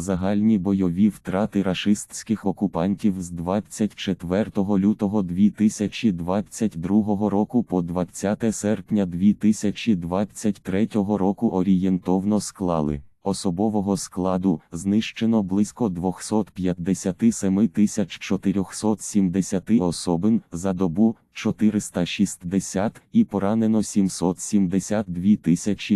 Загальні бойові втрати рашистських окупантів з 24 лютого 2022 року по 20 серпня 2023 року орієнтовно склали. Особового складу знищено близько 257 470 особин за добу 460 і поранено 772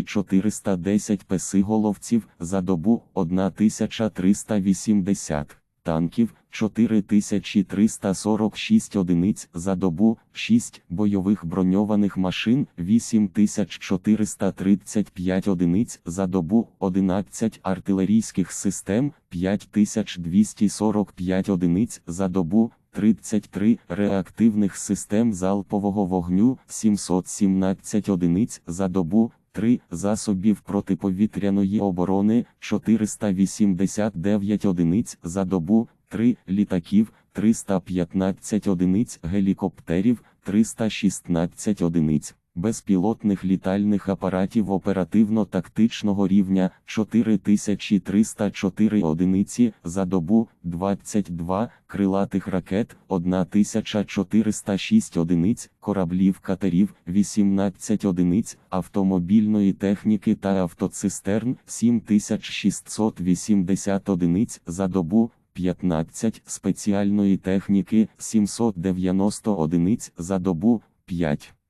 410 песиголовців за добу 1380 танків 4346 одиниць за добу, 6 бойових броньованих машин 8435 одиниць за добу, 11 артилерійських систем 5245 одиниць за добу, 33 реактивних систем залпового вогню 717 одиниць за добу, 3 засобів протиповітряної оборони 489 одиниць за добу, 3 літаків 315 одиниць гелікоптерів 316 одиниць. Безпілотних літальних апаратів оперативно-тактичного рівня 4304 одиниці за добу, 22 крилатих ракет, 1406 одиниць, кораблів катерів, 18 одиниць, автомобільної техніки та автоцистерн, 7680 одиниць за добу, 15 спеціальної техніки, 790 одиниць за добу, 5.